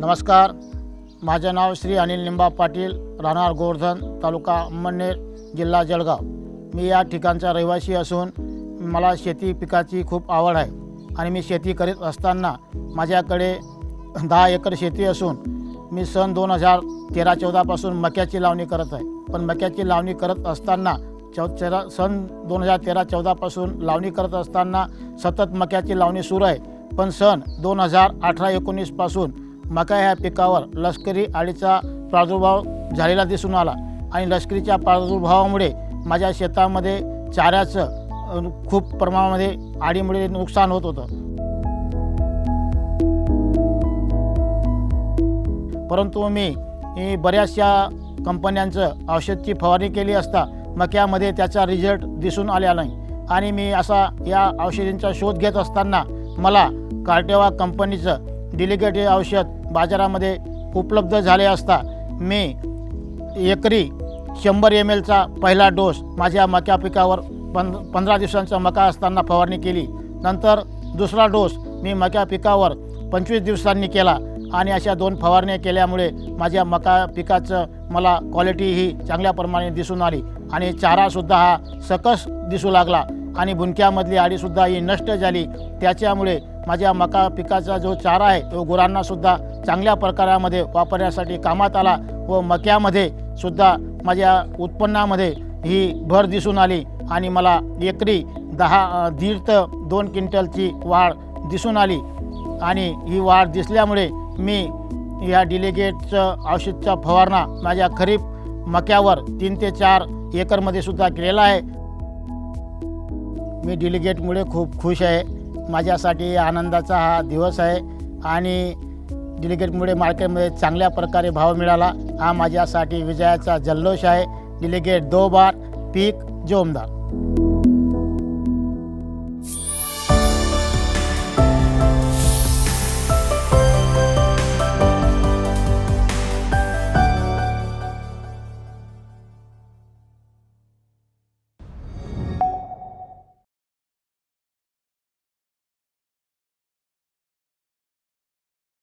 नमस्कार. माझे नाव श्री अनिल निंबा पाटील राहणार गोवर्धन तालुका अंमळनेर जिल्हा जळगाव. मी या ठिकाणचा रहिवासी असून मला शेती पिकाची खूप आवड आहे आणि मी शेती करीत असताना माझ्याकडे दहा एकर शेती असून मी सन दोन हजार तेरा चौदापासून मक्याची लावणी करत आहे. पण मक्याची लावणी करत असताना चौ तेरा सन दोन हजार तेरा चौदापासून लावणी करत असताना सतत मक्याची लावणी सुरू आहे. पण सन दोन हजार अठरा एकोणीसपासून मका ह्या पिकावर लष्करी अळीचा प्रादुर्भाव झालेला दिसून आला. आणि लष्करीच्या प्रादुर्भावामुळे माझ्या शेतामध्ये चाऱ्याचं खूप प्रमाणामध्ये आडीमुळे नुकसान होत होतं. परंतु मी बऱ्याचशा कंपन्यांचं औषधची फवारणी केली असता मक्यामध्ये त्याचा रिझल्ट दिसून आलेला नाही. आणि मी असा या औषधींचा शोध घेत असताना मला कार्टेवा कंपनीचं डिलिकेट हे औषध बाजारामध्ये उपलब्ध झाले असता मी एकरी शंभर एम एलचा पहिला डोस माझ्या मक्या पिकावर पं पंधरा दिवसांचा मका असताना फवारणी केली. नंतर दुसरा डोस मी मक्या पिकावर पंचवीस दिवसांनी केला आणि अशा दोन फवारण्या केल्यामुळे माझ्या मका पिकाचं मला क्वालिटी ही चांगल्या प्रमाणे दिसून आली आणि चारासुद्धा हा सकस दिसू लागला आणि भुंक्यामधली आडीसुद्धा ही नष्ट झाली. त्याच्यामुळे माझ्या मका पिकाचा जो चारा आहे तो गुरांनासुद्धा चांगल्या प्रकारामध्ये वापरण्यासाठी कामात आला व मक्यामध्ये सुद्धा माझ्या उत्पन्नामध्ये ही भर दिसून आली आणि मला एकरी दहा दीड तर दोन क्विंटलची वाढ दिसून आली. आणि ही वाढ दिसल्यामुळे मी या डिलिगेटचं औषधचा फवारणा माझ्या खरीप मक्यावर तीन ते चार एकरमध्ये सुद्धा केलेला आहे. मी डिलिगेटमुळे खूप खुश आहे. माझ्यासाठी आनंदाचा हा दिवस आहे. आणि डिलिगेटमुळे मार्केटमध्ये चांगल्या प्रकारे भाव मिळाला. हा माझ्यासाठी विजयाचा जल्लोष आहे. डिलिगेट दो बार पीक जोमदार.